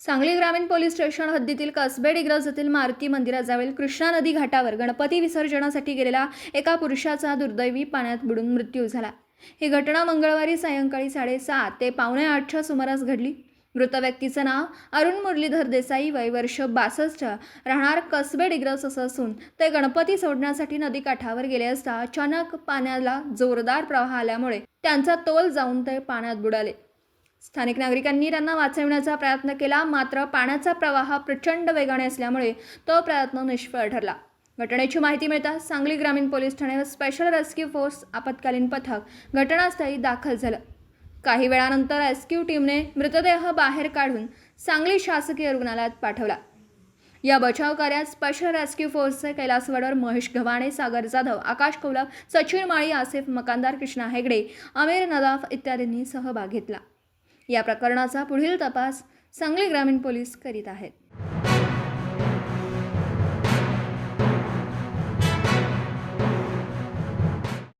सांगली ग्रामीण police station हद्दीतील कसबेड डिग्रज येथील मारुती मंदिराजवळील कृष्णा नदी घाटावर गणपती विसर्जनासाठी गेलेल्या एका पुरुषाचा दुर्दैवी पाण्यात बुडून मृत्यू झाला. ही घटना मंगळवारी सायंकाळी साडेसात ते पावणे आठच्या सुमारास घडली. मृत व्यक्तीचं नाव अरुण मुरलीधर देसाई वय वर्ष बासष्ट राहणार कसबेड इग्रज असं असून ते गणपती सोडण्यासाठी नदीकाठावर गेले असता अचानक पाण्याला जोरदार प्रवाह आल्यामुळे त्यांचा तोल जाऊन ते पाण्यात बुडाले. स्थानिक नागरिकांनी त्यांना वाचविण्याचा प्रयत्न केला मात्र पाण्याचा प्रवाह प्रचंड वेगाने असल्यामुळे तो प्रयत्न निष्फळ ठरला. घटनेची माहिती मिळताच सांगली ग्रामीण पोलीस ठाणे स्पेशल रेस्क्यू फोर्स आपत्कालीन पथक घटनास्थळी दाखल झालं. काही वेळानंतर रेस्क्यू टीमने मृतदेह बाहेर काढून सांगली शासकीय रुग्णालयात पाठवला. या बचाव कार्यात स्पेशल रेस्क्यू फोर्सचे कैलास वडर महेश गव्हाणे सागर जाधव आकाश कौलक सचिन माळी आसिफ मकानदार कृष्णा हेगडे अमीर नदाफ इत्यादींनी सहभाग घेतला. या प्रकरणाचा पुढील तपास सांगली ग्रामीण पोलीस करीत आहेत.